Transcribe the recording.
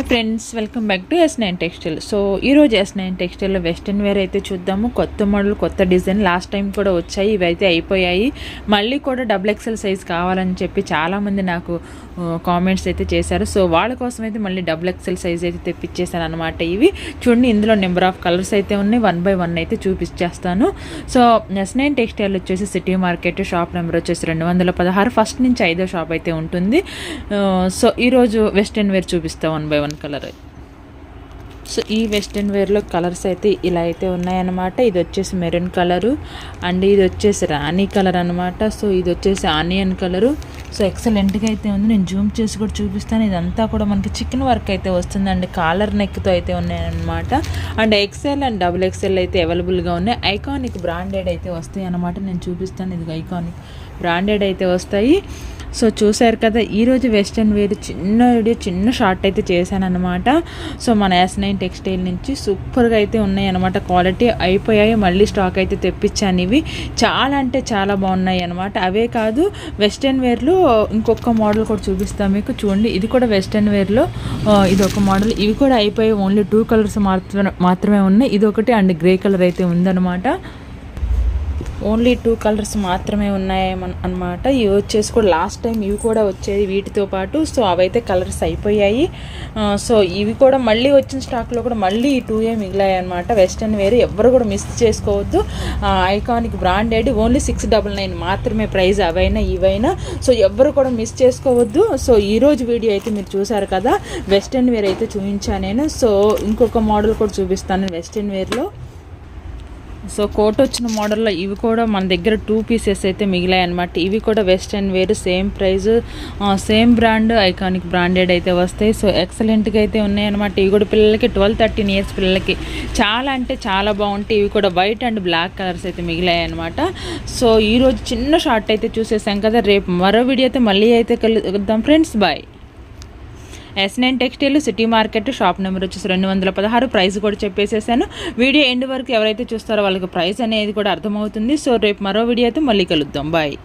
Hi friends welcome back to S nine textile so ఈరోజు S nine టెక్స్టైల్లో western wear అయితే చూద్దాము. కొత్త మోడల్ కొత్త డిజైన్ లాస్ట్ టైం కూడా వచ్చాయి. ఇవి అయితే అయిపోయాయి. మళ్ళీ కూడా డబుల్ ఎక్సెల్ సైజ్ కావాలని చెప్పి చాలామంది నాకు కామెంట్స్ అయితే చేశారు. సో వాళ్ళ కోసం అయితే మళ్ళీ డబుల్ ఎక్సెల్ సైజ్ అయితే తెప్పించేసాను అనమాట ఇవి. చూడండి ఇందులో నెంబర్ ఆఫ్ కలర్స్ అయితే ఉన్నాయి. వన్ బై వన్ అయితే చూపించేస్తాను సో ఎస్ నైన్ టెక్స్టైల్ వచ్చేసి సిటీ మార్కెట్ షాప్ నెంబర్ వచ్చేసి రెండు వందల పదహారు. ఫస్ట్ నుంచి ఐదో షాప్ అయితే ఉంటుంది. సో ఈరోజు వెస్ట్రన్ వేర్ చూపిస్తాం వన్ బై వన్ కలర్ అయితే సో ఈ వెస్ట్రన్ వేర్లో కలర్స్ అయితే ఇలా అయితే ఉన్నాయన్నమాట. ఇది వచ్చేసి మెరూన్ కలరు అండ్ ఇది వచ్చేసి రాణి కలర్ అనమాట సో ఇది వచ్చేసి ఆనియన్ కలరు. సో ఎక్సలెంట్గా అయితే ఉంది. నేను జూమ్ చేసి కూడా చూపిస్తాను. ఇదంతా కూడా మనకి చికెన్ వర్క్ అయితే వస్తుందండి కాలర్ నెక్తో అయితే ఉన్నాయన్నమాట. And XL and double XL అయితే అవైలబుల్గా ఉన్నాయి. ఐకానిక్ బ్రాండెడ్ అయితే వస్తాయి అన్నమాట నేను చూపిస్తాను. ఇది ఐకానిక్ బ్రాండెడ్ అయితే వస్తాయి. సో చూశారు కదా ఈరోజు వెస్ట్రన్ వేర్ చిన్న వీడియో చిన్న షార్ట్ అయితే చేశాను అనమాట సో మన యాస్ నైన్ టెక్స్టైల్ నుంచి సూపర్గా అయితే ఉన్నాయి అనమాట క్వాలిటీ అయిపోయాయి మళ్ళీ స్టాక్ అయితే తెప్పించాను ఇవి. చాలా అంటే చాలా బాగున్నాయి అనమాట అవే కాదు వెస్ట్రన్ వేర్లో ఇంకొక మోడల్ కూడా చూపిస్తాను మీకు. చూడండి ఇది కూడా వెస్ట్రన్ వేర్లో. ఇది ఒక మోడల్. ఇవి కూడా అయిపోయాయి ఓన్లీ టూ కలర్స్ మాత్రమే మాత్రమే ఉన్నాయి. ఇది ఒకటి అండ్ గ్రే కలర్ అయితే ఉందన్నమాట. ఓన్లీ టూ కలర్స్ మాత్రమే ఉన్నాయి అనమాట ఇవి వచ్చేసి కూడా లాస్ట్ టైం ఇవి కూడా వచ్చేది వీటితో పాటు. సో అవైతే కలర్స్ అయిపోయాయి. సో ఇవి కూడా మళ్ళీ వచ్చిన స్టాక్లో కూడా మళ్ళీ ఈ టూ ఏ మిగిలాయి అనమాట వెస్టర్న్ వేర్ ఎవరు కూడా మిస్ చేసుకోవద్దు. Iconic branded only six double nine మాత్రమే ప్రైస్ అవైనా ఇవైనా. సో ఎవరు కూడా మిస్ చేసుకోవద్దు. సో ఈ రోజు వీడియో అయితే మీరు చూసారు కదా. వెస్టర్న్ వేర్ అయితే చూపించాను నేను. సో ఇంకొక మోడల్ కూడా చూపిస్తాను వెస్టర్న్ వేర్లో. సో కోట్ వచ్చిన మోడల్లో ఇవి కూడా మన దగ్గర టూ పీసెస్ అయితే మిగిలాయి అనమాట ఇవి కూడా western wear same price same brand iconic branded అయితే వస్తాయి. సో ఎక్సలెంట్గా అయితే ఉన్నాయన్నమాట ఇవి కూడా పిల్లలకి ట్వెల్వ్ థర్టీన్ ఇయర్స్ పిల్లలకి. చాలా అంటే చాలా బాగుంటాయి. ఇవి కూడా వైట్ అండ్ బ్లాక్ కలర్స్ అయితే మిగిలాయి అనమాట సో ఈరోజు చిన్న షార్ట్ అయితే చూసేసాం కదా. రేపు మరో వీడియో అయితే మళ్ళీ అయితే కలుద్దాం. Friends bye S nine textile city market shop number వచ్చేసి రెండు వందల పదహారు. ప్రైస్ కూడా చెప్పేసేసాను. వీడియో ఎండ్ వరకు ఎవరైతే చూస్తారో వాళ్ళకి ప్రైస్ అనేది కూడా అర్థమవుతుంది. సో రేపు మరో వీడియో అయితే మళ్ళీ కలుద్దాం. బాయ్